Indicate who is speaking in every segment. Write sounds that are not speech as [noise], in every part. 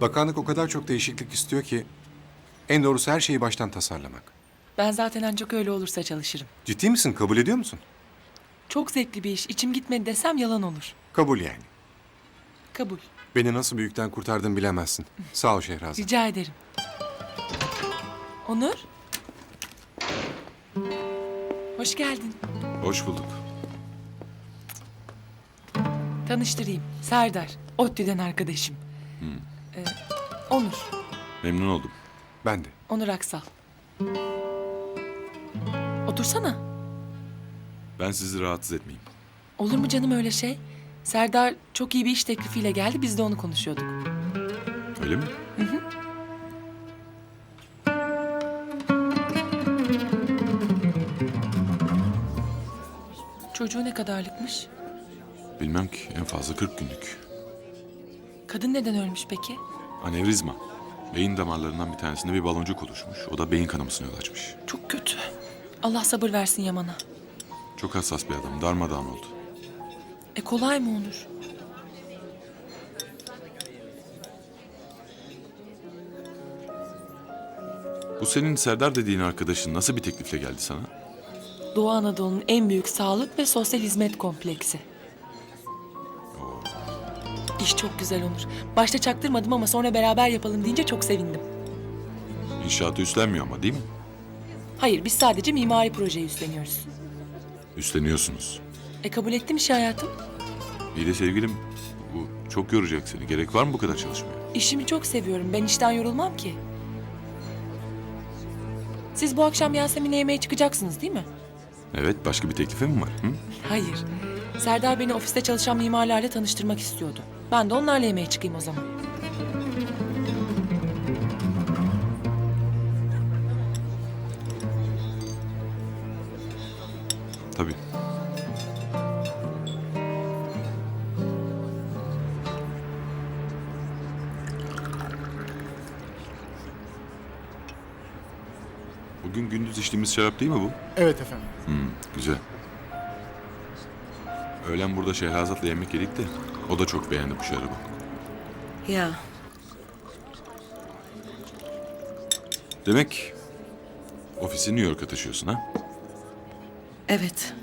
Speaker 1: Bakanlık o kadar çok değişiklik istiyor ki en doğrusu her şeyi baştan tasarlamak.
Speaker 2: Ben zaten ancak öyle olursa çalışırım.
Speaker 1: Ciddi misin? Kabul ediyor musun?
Speaker 2: Çok zevkli bir iş. İçim gitmedi desem yalan olur.
Speaker 1: Kabul yani.
Speaker 2: Kabul.
Speaker 1: Beni nasıl büyükten kurtardın bilemezsin. [laughs] Sağ ol Şehrazat.
Speaker 2: Rica ederim. Onur. Hoş geldin.
Speaker 3: Hoş bulduk.
Speaker 2: Tanıştırayım. Serdar. ODTÜ'den arkadaşım. Ee, Onur.
Speaker 3: Memnun oldum.
Speaker 1: Ben de.
Speaker 2: Onur Aksal. Otursana.
Speaker 3: Ben sizi rahatsız etmeyeyim.
Speaker 2: Olur mu canım öyle şey? Serdar çok iyi bir iş teklifiyle geldi. Biz de onu konuşuyorduk.
Speaker 3: Öyle mi?
Speaker 2: Çocuğu ne kadarlıkmış?
Speaker 3: Bilmem ki. En fazla 40 günlük.
Speaker 2: Kadın neden ölmüş peki?
Speaker 3: Anevrizma. Beyin damarlarından bir tanesinde bir baloncuk oluşmuş. O da beyin kanamasına yol açmış.
Speaker 2: Çok kötü. Allah sabır versin Yaman'a.
Speaker 3: Çok hassas bir adam. Darmadağın oldu.
Speaker 2: E kolay mı Onur?
Speaker 3: Bu senin Serdar dediğin arkadaşın nasıl bir teklifle geldi sana?
Speaker 2: Doğu Anadolu'nun en büyük sağlık ve sosyal hizmet kompleksi. İş çok güzel Onur. Başta çaktırmadım ama sonra beraber yapalım deyince çok sevindim.
Speaker 3: İnşaatı üstlenmiyor ama değil mi?
Speaker 2: Hayır biz sadece mimari projeyi üstleniyoruz.
Speaker 3: Üstleniyorsunuz.
Speaker 2: E kabul ettim işi hayatım.
Speaker 3: İyi de sevgilim bu çok yoracak seni. Gerek var mı bu kadar çalışmaya?
Speaker 2: İşimi çok seviyorum. Ben işten yorulmam ki. Siz bu akşam Yasemin'le yemeğe çıkacaksınız değil mi?
Speaker 3: Evet başka bir teklifin mi var? Hı?
Speaker 2: Hayır. Serdar beni ofiste çalışan mimarlarla tanıştırmak istiyordu. Ben de onlarla yemeğe çıkayım o zaman.
Speaker 3: Tabii. Bugün gündüz içtiğimiz şarap değil mi bu?
Speaker 4: Evet efendim.
Speaker 3: Güzel. Öğlen burada Şehrazat'la yemek yedik de o da çok beğendi bu şarabı.
Speaker 5: Ya
Speaker 3: Demek ofisi New York'a taşıyorsun ha?
Speaker 5: evet.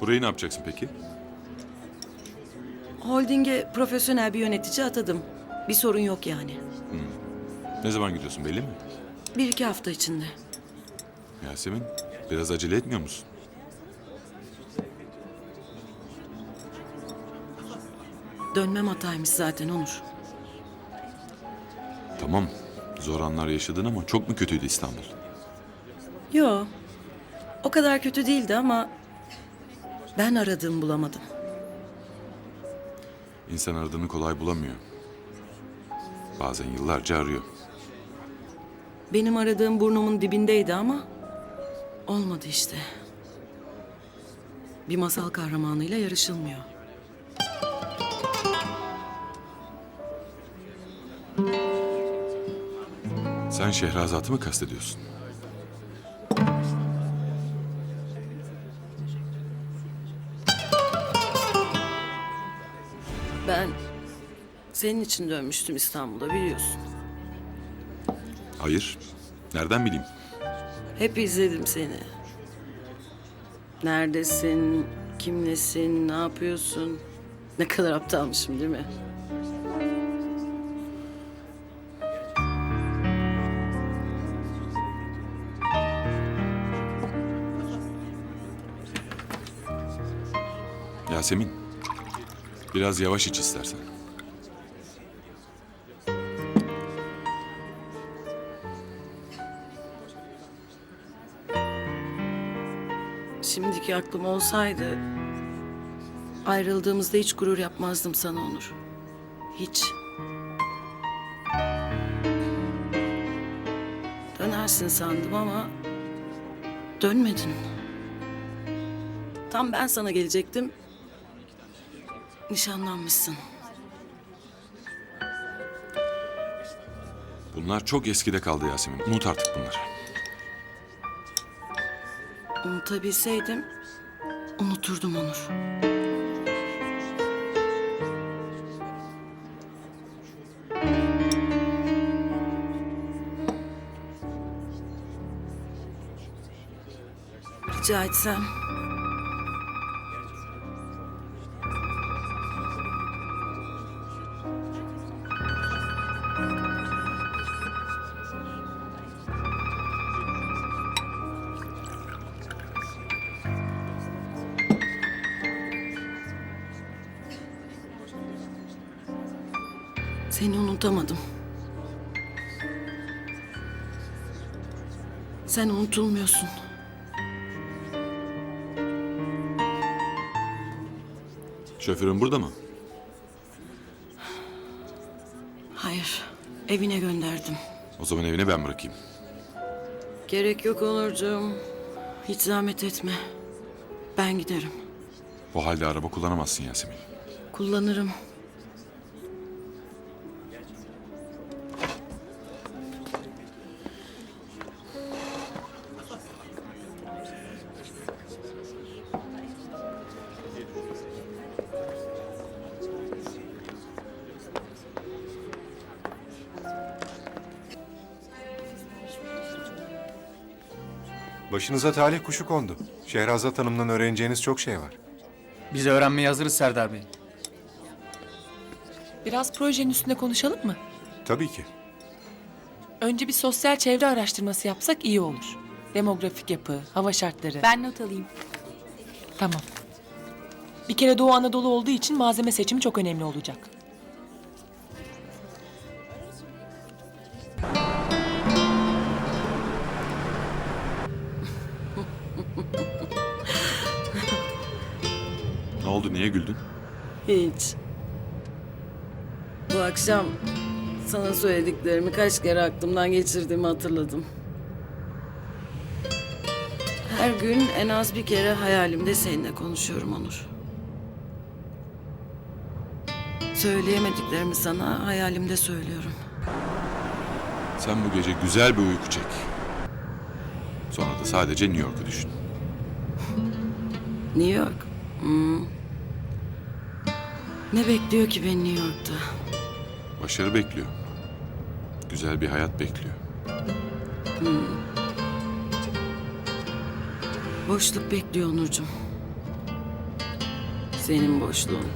Speaker 3: Burayı ne yapacaksın peki?
Speaker 5: Holding'e profesyonel bir yönetici atadım. Bir sorun yok yani.
Speaker 3: Ne zaman gidiyorsun belli mi?
Speaker 5: Bir iki hafta içinde.
Speaker 3: Yasemin biraz acele etmiyor musun?
Speaker 5: Dönmem hataymış zaten Onur.
Speaker 3: Tamam zor anlar yaşadın ama çok mu kötüydü İstanbul?
Speaker 5: Yo. O kadar kötü değildi ama ben aradığımı bulamadım.
Speaker 3: İnsan aradığını kolay bulamıyor. Bazen yıllarca arıyor.
Speaker 5: Benim aradığım burnumun dibindeydi ama olmadı işte. Bir masal kahramanıyla yarışılmıyor.
Speaker 3: Sen Şehrazat'ı mı kastediyorsun?
Speaker 5: Ben senin için dönmüştüm İstanbul'a biliyorsun.
Speaker 3: Hayır. Nereden bileyim?
Speaker 5: Hep izledim seni. Neredesin, kimlesin, ne yapıyorsun? Ne kadar aptalmışım değil mi?
Speaker 3: Yasemin. Biraz yavaş iç istersen.
Speaker 5: Şimdiki aklım olsaydı ayrıldığımızda hiç gurur yapmazdım sana Onur. Hiç. Dönersin sandım ama dönmedin. Tam ben sana gelecektim. Nişanlanmışsın.
Speaker 3: Bunlar çok eskide kaldı Yasemin. Unut artık bunları.
Speaker 5: Unutabilseydim unuturdum Onur. Rica etsem Seni unutamadım. Sen unutulmuyorsun.
Speaker 3: Şoförün burada mı?
Speaker 5: Hayır, evine gönderdim.
Speaker 3: O zaman evine ben bırakayım.
Speaker 5: Gerek yok Onurcuğum. Hiç zahmet etme. Ben giderim.
Speaker 3: Bu halde araba kullanamazsın Yasemin.
Speaker 5: Kullanırım.
Speaker 1: Başınıza talih kuşu kondu. Şehrazat Hanım'dan öğreneceğiniz çok şey var.
Speaker 4: Biz öğrenmeye hazırız Serdar Bey.
Speaker 2: Biraz projenin üstünde konuşalım mı?
Speaker 1: Tabii ki.
Speaker 2: Önce bir sosyal çevre araştırması yapsak iyi olur. Demografik yapı, hava şartları.
Speaker 6: Ben not alayım.
Speaker 2: Tamam. Bir kere Doğu Anadolu olduğu için malzeme seçimi çok önemli olacak.
Speaker 3: Oldu niye güldün?
Speaker 5: Hiç. Bu akşam sana söylediklerimi kaç kere aklımdan geçirdiğimi hatırladım. Her gün en az bir kere hayalimde seninle konuşuyorum Onur. Söyleyemediklerimi sana hayalimde söylüyorum.
Speaker 3: Sen bu gece güzel bir uyku çek. Sonra da sadece New York'u düşün.
Speaker 5: New York. Hmm. Ne bekliyor ki beni New York'ta?
Speaker 3: Başarı bekliyor. Güzel bir hayat bekliyor.
Speaker 5: Boşluk bekliyor Onurcuğum. Senin boşluğun.